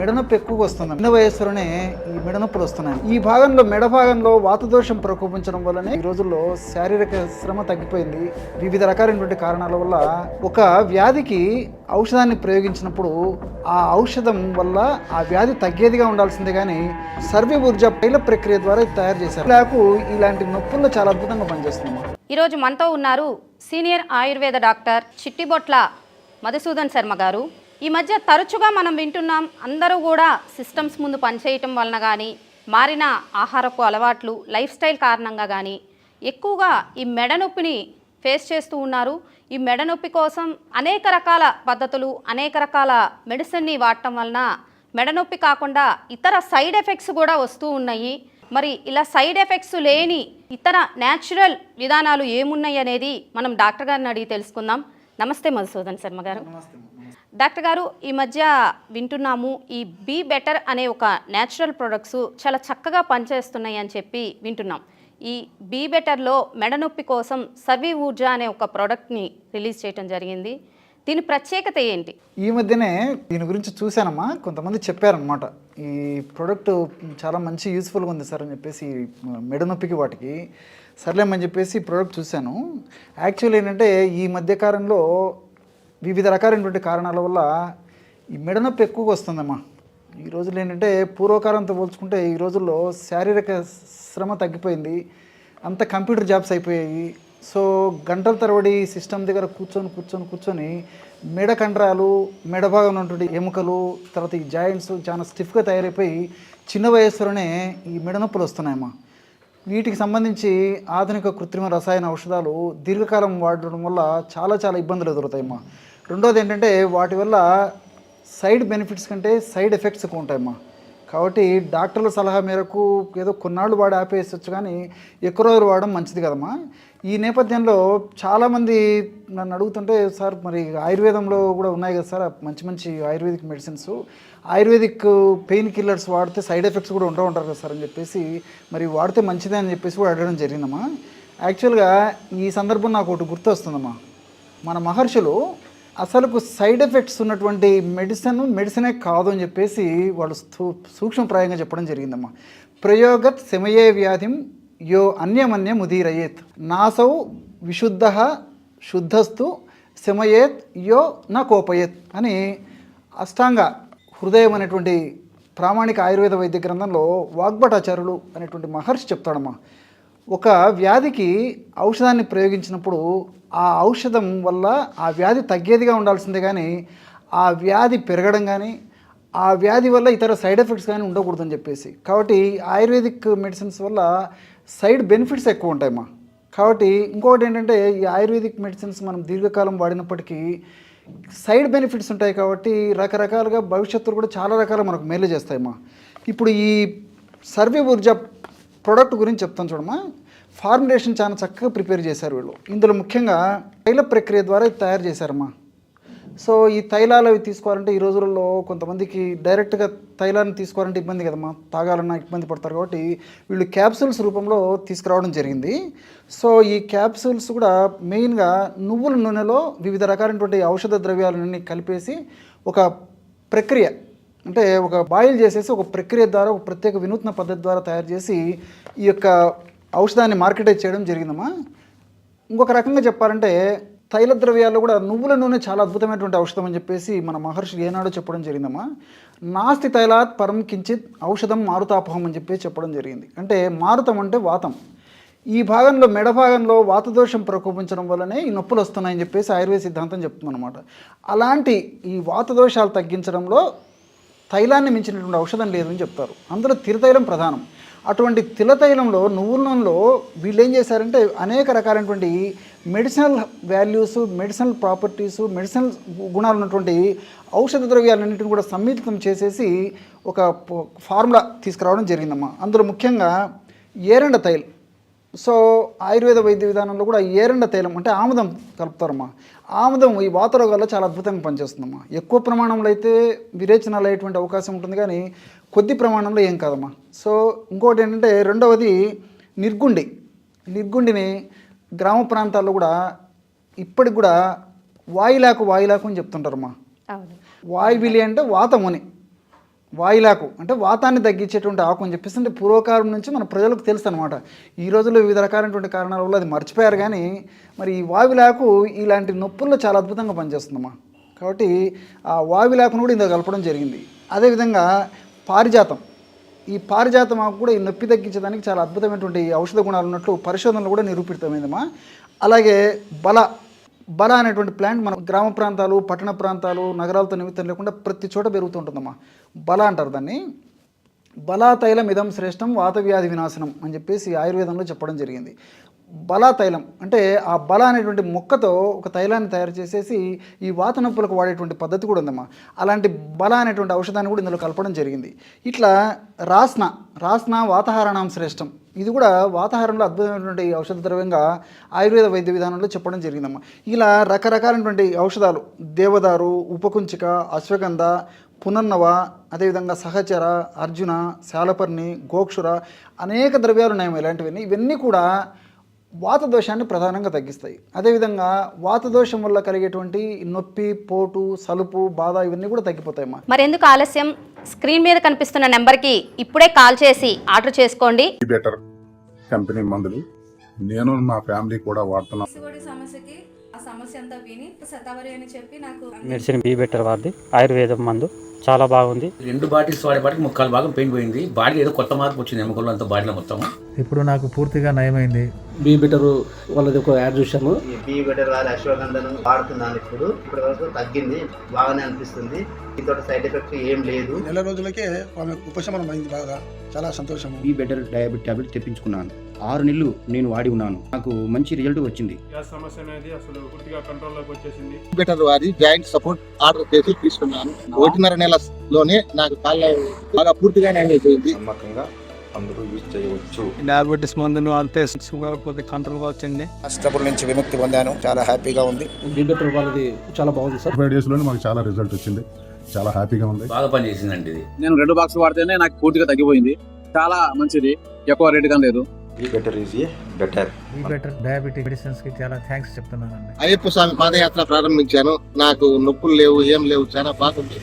మెడనొప్పి ఎక్కువగా వస్తుంది. చిన్న వయస్సులోనే ఈ మెడనొప్పులు వస్తున్నాయి. ఈ భాగంలో మెడ భాగంలో వాతదోషం ప్రకోపించడం వల్లనే ఈ రోజుల్లో శారీరక శ్రమ తగ్గిపోయింది. వివిధ రకాలైనటువంటి కారణాల వల్ల ఒక వ్యాధికి ఔషధాన్ని ప్రయోగించినప్పుడు ఆ ఔషధం వల్ల ఆ వ్యాధి తగ్గేదిగా ఉండాల్సిందే కానీ సర్వే ఊర్జా పైల ప్రక్రియ ద్వారా తయారు చేశారు. నాకు ఇలాంటి నొప్పుల్లో చాలా అద్భుతంగా పనిచేస్తుంది. ఈరోజు మనతో ఉన్నారు సీనియర్ ఆయుర్వేద డాక్టర్ చిట్టిబొట్ల మధుసూదన్ శర్మ గారు. ఈ మధ్య తరచుగా మనం వింటున్నాం అందరూ కూడా సిస్టమ్స్ ముందు పనిచేయటం వలన కానీ మారిన ఆహారపు అలవాట్లు లైఫ్ స్టైల్ కారణంగా కానీ ఎక్కువగా ఈ మెడ నొప్పిని ఫేస్ చేస్తూ ఉన్నారు. ఈ మెడ నొప్పి కోసం అనేక రకాల పద్ధతులు అనేక రకాల మెడిసిన్ని వాడటం వలన మెడ నొప్పి కాకుండా ఇతర సైడ్ ఎఫెక్ట్స్ కూడా వస్తూ ఉన్నాయి. మరి ఇలా సైడ్ ఎఫెక్ట్స్ లేని ఇతర న్యాచురల్ విధానాలు ఏమున్నాయి అనేది మనం డాక్టర్ గారిని అడిగి తెలుసుకుందాం. నమస్తే మధుసూదన్ శర్మ గారు. డాక్టర్ గారు ఈ మధ్య వింటున్నాము ఈ బీ బెటర్ అనే ఒక న్యాచురల్ ప్రొడక్ట్స్ చాలా చక్కగా పనిచేస్తున్నాయి అని చెప్పి వింటున్నాం. ఈ బీ బెటర్లో మెడ నొప్పి కోసం సర్వీ ఊర్జా అనే ఒక ప్రోడక్ట్ని రిలీజ్ చేయడం జరిగింది. దీని ప్రత్యేకత ఏంటి? ఈ మధ్యనే దీని గురించి చూశానమ్మా. కొంతమంది చెప్పారనమాట ఈ ప్రోడక్ట్ చాలా మంచి యూస్ఫుల్గా ఉంది సార్ అని చెప్పేసి మెడ నొప్పికి వాటికి. సర్లేమని చెప్పేసి ప్రోడక్ట్ చూశాను. యాక్చువల్ ఏంటంటే ఈ మధ్యకాలంలో వివిధ రకాలైనటువంటి కారణాల వల్ల ఈ మెడ నొప్పి ఎక్కువగా వస్తుందమ్మా. ఈ రోజుల్లో ఏంటంటే పూర్వకాలంతో పోల్చుకుంటే ఈ రోజుల్లో శారీరక శ్రమ తగ్గిపోయింది. అంత కంప్యూటర్ జాబ్స్ అయిపోయాయి. సో గంటల తరబడి సిస్టమ్ దగ్గర కూర్చొని కూర్చొని కూర్చొని మెడ కండరాలు మెడ భాగంలో ఉన్నటువంటి ఎముకలు తర్వాత ఈ జాయింట్స్ చాలా స్టిఫ్గా తయారైపోయి చిన్న వయస్సులోనే ఈ మెడ నొప్పులు వస్తున్నాయమ్మా. వీటికి సంబంధించి ఆధునిక కృత్రిమ రసాయన ఔషధాలు దీర్ఘకాలం వాడడం వల్ల చాలా చాలా ఇబ్బందులు ఎదురుతాయమ్మా రెండోది ఏంటంటే వాటి వల్ల సైడ్ బెనిఫిట్స్ కంటే సైడ్ ఎఫెక్ట్స్ ఎక్కువ ఉంటాయమ్మా. కాబట్టి డాక్టర్ల సలహా మేరకు ఏదో కొన్నాళ్ళు వాడి ఆపేయచ్చు కానీ ఎక్కువ రోజులు వాడడం మంచిది కదమ్మా. ఈ నేపథ్యంలో చాలామంది నన్ను అడుగుతుంటే సార్ మరి ఆయుర్వేదంలో కూడా ఉన్నాయి కదా సార్ మంచి మంచి ayurvedic medicines. Ayurvedic pain killers వాడితే సైడ్ ఎఫెక్ట్స్ కూడా ఉంటూ ఉంటారు కదా సార్ అని చెప్పేసి మరి వాడితే మంచిదే అని చెప్పేసి కూడా అడగడం జరిగిందమ్మా. యాక్చువల్గా ఈ సందర్భం నాకు ఒకటి గుర్తు వస్తుందమ్మా మన మహర్షులు అసలుకు సైడ్ ఎఫెక్ట్స్ ఉన్నటువంటి మెడిసిన్ మెడిసినే కాదు అని చెప్పేసి వాళ్ళు సూక్ష్మప్రాయంగా చెప్పడం జరిగిందమ్మా. ప్రయోగత్ శమయే వ్యాధిం యో అన్యమన్యం ఉదీరయేత్ నాసౌ విశుద్ధ శుద్ధస్తు శమయేత్ యో నా కోపయేత్ అని అష్టాంగ హృదయం అనేటువంటి ప్రామాణిక ఆయుర్వేద వైద్య గ్రంథంలో వాగ్భటాచార్యులు అనేటువంటి మహర్షి చెప్తాడమ్మా. ఒక వ్యాధికి ఔషధాన్ని ప్రయోగించినప్పుడు ఆ ఔషధం వల్ల ఆ వ్యాధి తగ్గేదిగా ఉండాల్సిందే కానీ ఆ వ్యాధి పెరగడం కానీ ఆ వ్యాధి వల్ల ఇతర సైడ్ ఎఫెక్ట్స్ కానీ ఉండకూడదని చెప్పేసి. కాబట్టి ఆయుర్వేదిక్ మెడిసిన్స్ వల్ల సైడ్ బెనిఫిట్స్ ఎక్కువ ఉంటాయమ్మా. కాబట్టి ఇంకొకటి ఏంటంటే ఈ ఆయుర్వేదిక్ మెడిసిన్స్ మనం దీర్ఘకాలం వాడినప్పటికీ సైడ్ బెనిఫిట్స్ ఉంటాయి కాబట్టి రకరకాలుగా భవిష్యత్తులో కూడా చాలా రకాల మనకు మేలు చేస్తాయమ్మా. ఇప్పుడు ఈ సర్వే ఊర్జా ప్రోడక్ట్ గురించి చెప్తాను చూడమ్మా. ఫార్ములేషన్ చాలా చక్కగా ప్రిపేర్ చేశారు వీళ్ళు. ఇందులో ముఖ్యంగా తైల ప్రక్రియ ద్వారా తయారు చేశారమ్మా. సో ఈ తైలాలు అవి తీసుకోవాలంటే ఈ రోజులలో కొంతమందికి డైరెక్ట్గా తైలాన్ని తీసుకోవాలంటే ఇబ్బంది కదమ్మా. తాగాలన్నా ఇబ్బంది పడతారు కాబట్టి వీళ్ళు క్యాప్సూల్స్ రూపంలో తీసుకురావడం జరిగింది. సో ఈ క్యాప్సూల్స్ కూడా మెయిన్గా నువ్వుల నూనెలో వివిధ రకాలైనటువంటి ఔషధ ద్రవ్యాలన్నీ కలిపేసి ఒక ప్రక్రియ అంటే ఒక బాయిల్ చేసేసి ఒక ప్రక్రియ ద్వారా ఒక ప్రత్యేక వినూత్న పద్ధతి ద్వారా తయారు చేసి ఈ యొక్క ఔషధాన్ని మార్కెటైజ్ చేయడం జరిగిందమ్మా. ఇంకొక రకంగా చెప్పాలంటే తైల ద్రవ్యాల్లో కూడా నువ్వుల నూనె చాలా అద్భుతమైనటువంటి ఔషధం అని చెప్పేసి మన మహర్షి ఏనాడో చెప్పడం జరిగిందమ్మా. నాస్తి తైలాత్ పరం కించిత్ ఔషధం మారుతాపహం అని చెప్పేసి చెప్పడం జరిగింది. అంటే మారుతం అంటే వాతం. ఈ భాగంలో మెడ భాగంలో వాతదోషం ప్రకోపించడం వల్లనే ఈ నొప్పులు వస్తున్నాయని చెప్పేసి ఆయుర్వేద సిద్ధాంతం చెప్తుందన్నమాట. అలాంటి ఈ వాతదోషాలు తగ్గించడంలో తైలాన్ని మించినటువంటి ఔషధం లేదు అని చెప్తారు. అందులో తిరతైలం ప్రధానం. అటువంటి తిలతైలంలో నువ్వుల నూనెలో వీళ్ళు ఏం చేశారంటే అనేక రకాలైనటువంటి medicinal values medicinal properties medicinal గుణాలు ఉన్నటువంటి ఔషధ ద్రవ్యాలన్నింటిని కూడా సమ్మిళితం చేసేసి ఒక ఫార్ములా తీసుకురావడం జరిగిందమ్మా. అందులో ముఖ్యంగా ఏరండ తైల్ సో ఆయుర్వేద వైద్య విధానంలో కూడా ఏరండ తైలం అంటే ఆముదం కలుపుతారమ్మా. ఆముదం ఈ వాత రోగాల్లో చాలా అద్భుతంగా పనిచేస్తుందమ్మా. ఎక్కువ ప్రమాణంలో అయితే విరేచనాలు అయ్యేటువంటి అవకాశం ఉంటుంది కానీ కొద్ది ప్రమాణంలో ఏం కాదమ్మా. సో ఇంకోటి ఏంటంటే రెండవది నిర్గుండి. నిర్గుండిని గ్రామ ప్రాంతాల్లో కూడా ఇప్పటికి కూడా వాయులాకు వాయులాకు అని చెప్తుంటారమ్మా. వాయువిలి అంటే వాతముని వాయిలాకు అంటే వాతాన్ని తగ్గించేటువంటి ఆకు అని చెప్పేసి అంటే పూర్వకాలం నుంచి మన ప్రజలకు తెలుసు అనమాట ఈ రోజుల్లో వివిధ రకాలైనటువంటి కారణాల వల్ల అది మర్చిపోయారు కానీ మరి ఈ వావిలాకు ఇలాంటి నొప్పుల్లో చాలా అద్భుతంగా పనిచేస్తుందమ్మా. కాబట్టి ఆ వాయులాకును కూడా ఇందులో కలపడం జరిగింది. అదేవిధంగా పారిజాతం. ఈ పారిజాతం ఆకు కూడా ఈ నొప్పి తగ్గించడానికి చాలా అద్భుతమైనటువంటి ఔషధ గుణాలు ఉన్నట్లు పరిశోధనలు కూడా నిరూపితమైందమ్మా. అలాగే బల బల అనేటువంటి ప్లాంట్ మన గ్రామ ప్రాంతాలు పట్టణ ప్రాంతాలు నగరాలతో నిమిత్తం లేకుండా ప్రతి చోట పెరుగుతుంటుందమ్మా బల అంటారు దాన్ని. బలా తైలం ఇదం శ్రేష్టం వాతవ్యాధి వినాశనం అని చెప్పేసి ఆయుర్వేదంలో చెప్పడం జరిగింది. బలా తైలం అంటే ఆ బల అనేటువంటి మొక్కతో ఒక తైలాన్ని తయారు చేసేసి ఈ వాత నొప్పులకు వాడేటువంటి పద్ధతి కూడా ఉందమ్మా. అలాంటి బల అనేటువంటి ఔషధాన్ని కూడా ఇందులో కలపడం జరిగింది. ఇట్లా రాస్న రాస్న వాతాహారణం శ్రేష్టం. ఇది కూడా వాతాహారంలో అద్భుతమైనటువంటి ఔషధ ద్రవ్యంగా ఆయుర్వేద వైద్య విధానంలో చెప్పడం జరిగిందమ్మా. ఇలా రకరకాలైనటువంటి ఔషధాలు దేవదారు ఉపకుంచిక అశ్వగంధ పునర్నవ అదేవిధంగా సహచర అర్జున శాలపర్ణి గోక్షుర అనేక ద్రవ్యాలు ఉన్నాయి ఇలాంటివన్నీ. ఇవన్నీ కూడా వాత దోషాన్ని ప్రధానంగా తగ్గిస్తాయి. అదేవిధంగా వాత దోషం వల్ల కలిగేటువంటి నొప్పి పోటు సలుపు బాధ ఇవన్నీ కూడా తగ్గిపోతాయమ్మా. మరెందుకు ఆలస్యం? స్క్రీన్ మీద కనిపిస్తున్న నెంబర్కి ఇప్పుడే కాల్ చేసి ఆర్డర్ చేసుకోండి. బెటర్ కంపెనీ మందులు. నేను మా ఫ్యామిలీ కూడా వాడుతున్నాం. శివుడి సమస్యకి ఆ సమస్య అంతా విని శతావరి అని చెప్పి నాకు మెడిసిన్ బీ బెటర్ వారిది ఆయుర్వేదం మందు. చాలా బాగుంది. రెండు బాటిల్స్ వాడేపాటికి ముక్కాలు భాగం పెయిన్ పోయింది. బాడీ ఏదో కొత్త మార్పు వచ్చింది ఎముకల్లో అంతా బాడీలో మొత్తం. ఇప్పుడు నాకు పూర్తిగా నయమైంది. బీ బెటర్ వాళ్ళది ఒక యాడ్ చూసాము బీ బెటర్ వారి అశ్వగంధను వాడుతున్నాను ఇప్పుడు. ఇప్పటి వరకు తగ్గింది బాగానే అనిపిస్తుంది. దీంతో సైడ్ ఎఫెక్ట్ ఏం లేదు. నెల రోజులకే ఆమెకు ఉపశమనం అయింది బాగా. చాలా సంతోషం. బీ బెటర్ డయాబెట్ టాబ్లెట్ తెప్పించుకున్నాను. ఆరు నెలలు నేను వాడి ఉన్నాను. నాకు మంచి రిజల్ట్ వచ్చింది. గ్యాస్ సమస్య అనేది అసలు పూర్తిగా కంట్రోల్లోకి వచ్చేసింది. బెటర్ వారి జాయింట్ సపోర్ట్ ఆర్డర్ చేసి తీసుకున్నాను. ఒకటిన్నర నెలలోనే నాకు కాళ్ళ బాగా పూర్తిగా న్యాయం అయిపోయింది నమ్మకంగా అందరూ యూజ్ చేయవచ్చు. డయాబెటీస్ మందును అంతే షుగర్ పోతే కంట్రోల్ వచ్చింది కష్టపుల నుంచి విముక్తి పొందాను. చాలా హ్యాపీగా ఉంది. బెటర్ వాళ్ళది చాలా బాగుంది సార్. ఫైవ్ డేస్లోనే మాకు చాలా రిజల్ట్ వచ్చింది. చాలా హ్యాపీగా ఉంది. బాగా పనిచేసిందండి ఇది. నేను రెండు బాక్స్ వాడితేనే నాకు పూర్తిగా తగ్గిపోయింది. చాలా మంచిది. ఎక్కువ రేట్గా లేదు. బెటర్ ఈజ్ బెటర్ ఈ బెటర్ డయాబెటిక్ మెడిసిన్స్కి చాలా థ్యాంక్స్ చెప్తున్నానండి. అయ్యప్ప స్వామి పాదయాత్ర ప్రారంభించాను. నాకు నొప్పులు లేవు ఏం లేవు చాలా బాగుంది.